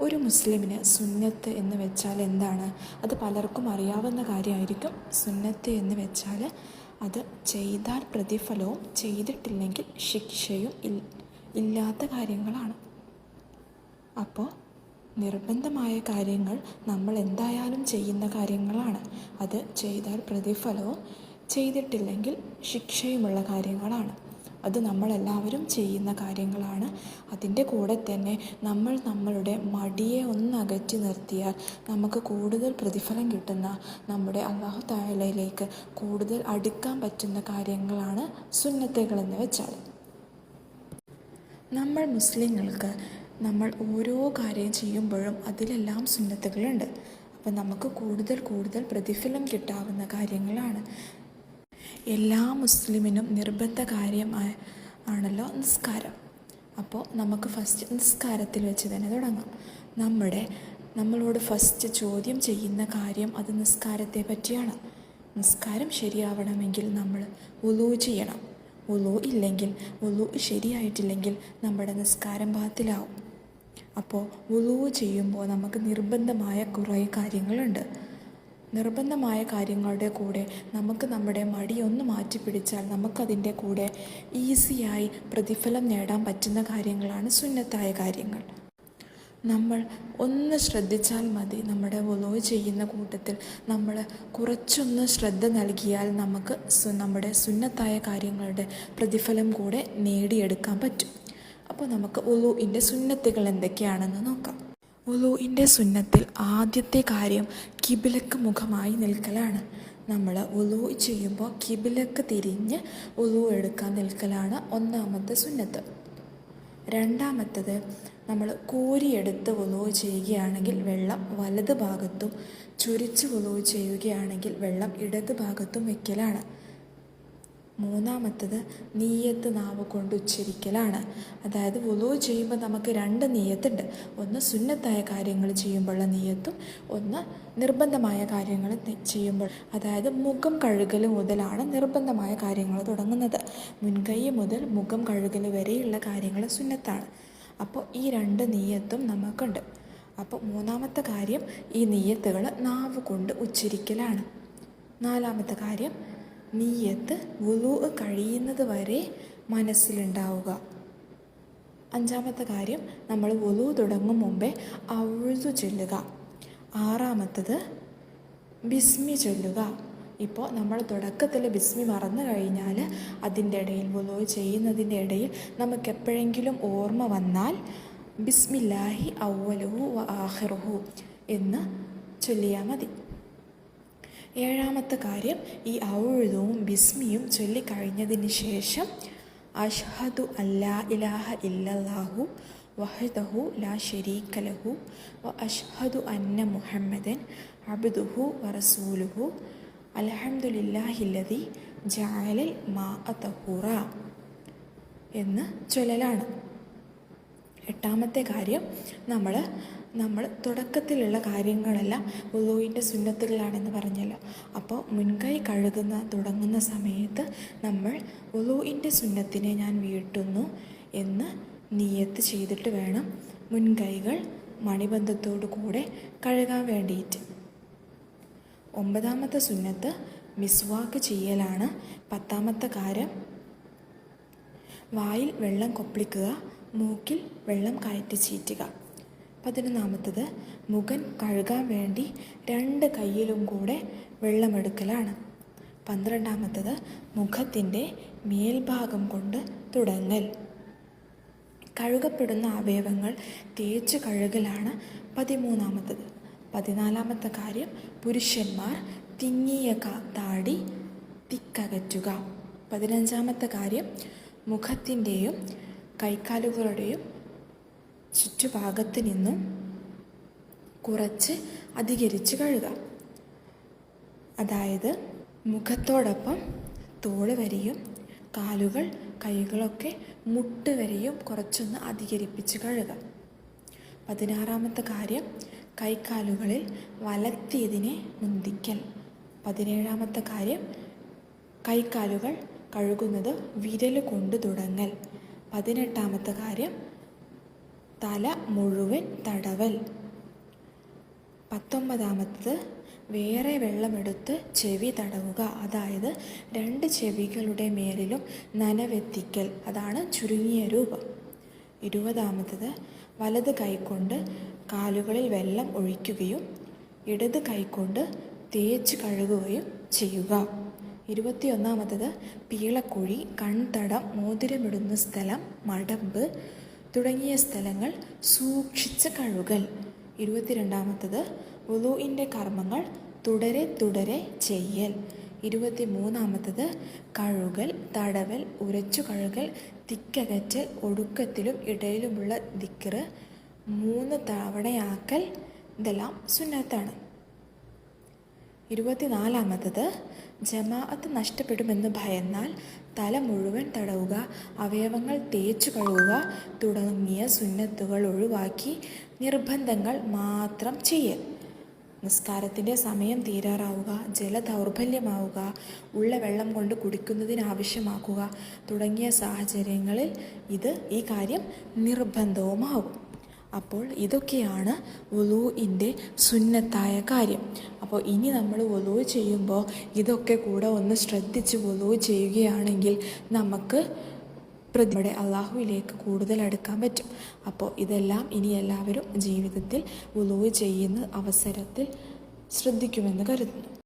ഒരു മുസ്ലിമിന് സുന്നത്ത് എന്ന് വെച്ചാൽ എന്താണ്? അത് പലർക്കും അറിയാവുന്ന കാര്യമായിരിക്കും. സുന്നത്ത് എന്ന് വെച്ചാൽ അത് ചെയ്താൽ പ്രതിഫലവും ചെയ്തിട്ടില്ലെങ്കിൽ ശിക്ഷയും ഇല്ലാത്ത കാര്യങ്ങളാണ്. അപ്പോൾ നിർബന്ധമായ കാര്യങ്ങൾ നമ്മൾ എന്തായാലും ചെയ്യുന്ന കാര്യങ്ങളാണ്. അത് ചെയ്താൽ പ്രതിഫലവും ചെയ്തിട്ടില്ലെങ്കിൽ ശിക്ഷയുമുള്ള കാര്യങ്ങളാണ്. അത് നമ്മളെല്ലാവരും ചെയ്യുന്ന കാര്യങ്ങളാണ്. അതിന്റെ കൂടെ തന്നെ നമ്മൾ നമ്മളുടെ മടിയെ ഒന്ന് അകറ്റി നിർത്തിയാൽ നമുക്ക് കൂടുതൽ പ്രതിഫലം കിട്ടുന്ന നമ്മുടെ അള്ളാഹു താലയിലേക്ക് കൂടുതൽ അടുക്കാൻ പറ്റുന്ന കാര്യങ്ങളാണ് സുന്നത്തുകളെന്ന് വെച്ചാൽ. നമ്മൾ മുസ്ലിങ്ങൾക്ക് നമ്മൾ ഓരോ കാര്യം ചെയ്യുമ്പോഴും അതിലെല്ലാം സുന്നത്തുകളുണ്ട്. അപ്പം നമുക്ക് കൂടുതൽ കൂടുതൽ പ്രതിഫലം കിട്ടാവുന്ന കാര്യങ്ങളാണ്. എല്ലാ മുസ്ലിമിനും നിർബന്ധ കാര്യമായ ആണല്ലോ നിസ്കാരം. അപ്പോൾ നമുക്ക് ഫസ്റ്റ് നിസ്കാരത്തിൽ വെച്ച് തന്നെ തുടങ്ങാം. നമ്മുടെ നമ്മളോട് ഫസ്റ്റ് ചോദ്യം ചെയ്യുന്ന കാര്യം അത് നിസ്കാരത്തെ പറ്റിയാണ്. നിസ്കാരം ശരിയാവണമെങ്കിൽ നമ്മൾ ഉലു ചെയ്യണം. ഉലു ഇല്ലെങ്കിൽ ഉലു ശരിയായിട്ടില്ലെങ്കിൽ നമ്മുടെ നിസ്കാരം ബാത്തിലാവും. അപ്പോൾ ഉലു ചെയ്യുമ്പോൾ നമുക്ക് നിർബന്ധമായ കുറേ കാര്യങ്ങളുണ്ട്. നിർബന്ധമായ കാര്യങ്ങളുടെ കൂടെ നമുക്ക് നമ്മുടെ മടിയൊന്ന് മാറ്റിപ്പിടിച്ചാൽ നമുക്കതിന്റെ കൂടെ ഈസിയായി പ്രതിഫലം നേടാൻ പറ്റുന്ന കാര്യങ്ങളാണ് സുന്നത്തായ കാര്യങ്ങൾ. നമ്മൾ ഒന്ന് ശ്രദ്ധിച്ചാൽ മതി നമ്മുടെ ഒലോ ചെയ്യുന്ന കൂട്ടത്തിൽ നമ്മൾ കുറച്ചൊന്ന് ശ്രദ്ധ നൽകിയാൽ നമുക്ക് നമ്മുടെ സുന്നത്തായ കാര്യങ്ങളുടെ പ്രതിഫലം കൂടെ നേടിയെടുക്കാൻ പറ്റും. അപ്പോൾ നമുക്ക് ഉലുവിന്റെ സുന്നത്തുകൾ എന്തൊക്കെയാണെന്ന് നോക്കാം. ഉലുവിന്റെ സുന്നത്തിൽ ആദ്യത്തെ കാര്യം കിബിലക്ക് മുഖമായി നിൽക്കലാണ്. നമ്മൾ ഉലു ചെയ്യുമ്പോൾ കിബിലക്ക് തിരിഞ്ഞ് ഉലു എടുക്കാൻ നിൽക്കലാണ് ഒന്നാമത്തെ സുന്നത്ത്. രണ്ടാമത്തത് നമ്മൾ കോരിയെടുത്ത് ഉലു ചെയ്യുകയാണെങ്കിൽ വെള്ളം വലത് ഭാഗത്തും ചുരിച്ച് ഉലു ചെയ്യുകയാണെങ്കിൽ വെള്ളം ഇടത് ഭാഗത്തും വയ്ക്കലാണ് മൂന്നാമത്തത് നീയത്ത് നാവ് കൊണ്ട് ഉച്ചരിക്കലാണ്. അതായത് വുളു ചെയ്യുമ്പോൾ നമുക്ക് രണ്ട് നീയത്തുണ്ട്. ഒന്ന് സുന്നത്തായ കാര്യങ്ങൾ ചെയ്യുമ്പോഴുള്ള നീയത്തും ഒന്ന് നിർബന്ധമായ കാര്യങ്ങൾ ചെയ്യുമ്പോൾ. അതായത് മുഖം കഴുകൽ മുതലാണ് നിർബന്ധമായ കാര്യങ്ങൾ തുടങ്ങുന്നത്. മുൻകൈ മുതൽ മുഖം കഴുകൽ വരെയുള്ള കാര്യങ്ങൾ സുന്നത്താണ്. അപ്പോൾ ഈ രണ്ട് നീയത്തും നമുക്കുണ്ട്. അപ്പോൾ മൂന്നാമത്തെ കാര്യം ഈ നീയത്തുകൾ നാവ് കൊണ്ട് ഉച്ചരിക്കലാണ്. നാലാമത്തെ കാര്യം നീയത്ത് വുളു കഴിയുന്നത് വരെ മനസ്സിലുണ്ടാവുക. അഞ്ചാമത്തെ കാര്യം നമ്മൾ വുളു തുടങ്ങും മുമ്പേ അഴുതു ചൊല്ലുക. ആറാമത്തത് ബിസ്മി ചൊല്ലുക. ഇപ്പോൾ നമ്മൾ തുടക്കത്തിൽ ബിസ്മി മറന്നു കഴിഞ്ഞാൽ അതിന്റെ ഇടയിൽ വുളു ചെയ്യുന്നതിന്റെ ഇടയിൽ നമുക്ക് എപ്പോഴെങ്കിലും ഓർമ്മ വന്നാൽ ബിസ്മില്ലാഹി ഔവലുഹു വ ആഹിറുഹു എന്ന് ചൊല്ലിയാൽ മതി. ഏഴാമത്തെ കാര്യം ഈ ഔഴുതവും ബിസ്മിയും ചൊല്ലിക്കഴിഞ്ഞതിന് ശേഷം അഷ്ഹദു അല്ലാ ഇലാഹ ഇല്ലല്ലാഹു വഹദഹു ലാ ഷരീക ലഹു വ അഷ്ഹദു അന്ന മുഹമ്മദൻ അബ്ദുഹു വറസൂലുഹു അലഹമുല്ലാഹില്ലതി ജഅലൽ മാ തഹൂറ എന്ന് ചൊല്ലലാണ്. എട്ടാമത്തെ കാര്യം നമ്മൾ നമ്മൾ തുടക്കത്തിലുള്ള കാര്യങ്ങളെല്ലാം ഉദുവിന്റെ സുന്നത്തുകളാണെന്ന് പറഞ്ഞല്ലോ. അപ്പോൾ മുൻകൈ കഴുകുന്ന തുടങ്ങുന്ന സമയത്ത് നമ്മൾ ഉദുവിന്റെ സുന്നത്തിനെ ഞാൻ വീട്ടുന്നു എന്ന് നിയത്ത് ചെയ്തിട്ട് വേണം മുൻകൈകൾ മണിബന്ധത്തോടു കൂടെ കഴുകാൻ വേണ്ടിയിട്ട്. ഒമ്പതാമത്തെ സുന്നത്ത് മിസ്വാക്ക് ചെയ്യലാണ്. പത്താമത്തെ കാര്യം വായിൽ വെള്ളം കൊപ്പിളിക്കുക. മൂക്കിൽ വെള്ളം കയറ്റി ചീറ്റുക. പതിനൊന്നാമത്തത് മുഖൻ കഴുകാൻ വേണ്ടി രണ്ട് കയ്യിലും കൂടെ വെള്ളമെടുക്കലാണ്. പന്ത്രണ്ടാമത്തത് മുഖത്തിന്റെ മേൽഭാഗം കൊണ്ട് തുടങ്ങൽ. കഴുകപ്പെടുന്ന അവയവങ്ങൾ തേച്ച് കഴുകലാണ് പതിമൂന്നാമത്തത്. പതിനാലാമത്തെ കാര്യം പുരുഷന്മാർ തിങ്ങിയ താടി തിക്കകറ്റുക. പതിനഞ്ചാമത്തെ കാര്യം മുഖത്തിന്റെയും കൈക്കാലുകളുടെയും ചുറ്റുഭാഗത്ത് നിന്നും കുറച്ച് അധികരിച്ച് കഴുകാം. അതായത് മുഖത്തോടൊപ്പം തോൾ വരെയും കാലുകൾ കൈകളൊക്കെ മുട്ട് വരെയും കുറച്ചൊന്ന് അധികരിപ്പിച്ച് കഴുകാം. പതിനാറാമത്തെ കാര്യം കൈക്കാലുകളിൽ വലത്തിയതിനെ മുന്തിക്കൽ. പതിനേഴാമത്തെ കാര്യം കൈക്കാലുകൾ കഴുകുന്നത് വിരൽ കൊണ്ട് തുടങ്ങൽ. പതിനെട്ടാമത്തെ കാര്യം. തല മുഴുവൻ തടവൽ. പത്തൊമ്പതാമത്തത് വേറെ വെള്ളമെടുത്ത് ചെവി തടവുക. അതായത് രണ്ട് ചെവികളുടെ മേലിലും നനവെത്തിക്കൽ. അതാണ് ചുരുങ്ങിയ രൂപം. ഇരുപതാമത്തത് വലത് കൈകൊണ്ട് കാലുകളിൽ വെള്ളം ഒഴിക്കുകയും ഇടത് കൈകൊണ്ട് തേച്ച് കഴുകുകയും ചെയ്യുക. ഇരുപത്തിയൊന്നാമത്തത് പീളക്കുഴി കൺതടം മോതിരമിടുന്ന സ്ഥലം മടമ്പ് തുടങ്ങിയ സ്ഥലങ്ങൾ സൂക്ഷിച്ച് കഴുകൽ. ഇരുപത്തിരണ്ടാമത്തത് വുളുവിന്റെ കർമ്മങ്ങൾ തുടരെ തുടരെ ചെയ്യൽ. ഇരുപത്തി മൂന്നാമത്തത് കഴുകൽ തടവൽ ഉരച്ചു കഴുകൽ തിക്കകറ്റൽ ഒടുക്കത്തിലും ഇടയിലുമുള്ള ദിക്കറ് മൂന്ന് തവണയാക്കൽ ഇതെല്ലാം സുന്നത്താണ്. ഇരുപത്തിനാലാമത്തത് ജമാഅത്ത് നഷ്ടപ്പെടുമെന്ന് ഭയന്നാൽ തല മുഴുവൻ തടവുക അവയവങ്ങൾ തേച്ചു കഴുകുക തുടങ്ങിയ സുന്നത്തുകൾ ഒഴിവാക്കി നിർബന്ധങ്ങൾ മാത്രം ചെയ്യൽ. നിസ്കാരത്തിന്റെ സമയം തീരാറാവുക ജലദൗർബല്യമാവുക ഉള്ള വെള്ളം കൊണ്ട് കുടിക്കുന്നതിനാവശ്യമാക്കുക തുടങ്ങിയ സാഹചര്യങ്ങളിൽ ഇത് ഈ കാര്യം നിർബന്ധവുമാവും. അപ്പോൾ ഇതൊക്കെയാണ് വലുവിന്റെ സുന്നത്തായ കാര്യം. അപ്പോൾ ഇനി നമ്മൾ വുളു ചെയ്യുമ്പോൾ ഇതൊക്കെ കൂടെ ഒന്ന് ശ്രദ്ധിച്ച് വുളു ചെയ്യുകയാണെങ്കിൽ നമുക്ക് പ്രതിയുടെ അള്ളാഹുവിലേക്ക് കൂടുതൽ അടുക്കാൻ പറ്റും. അപ്പോൾ ഇതെല്ലാം ഇനി എല്ലാവരും ജീവിതത്തിൽ വുളു ചെയ്യുന്ന അവസരത്തിൽ ശ്രദ്ധിക്കുമെന്ന് കരുതുന്നു.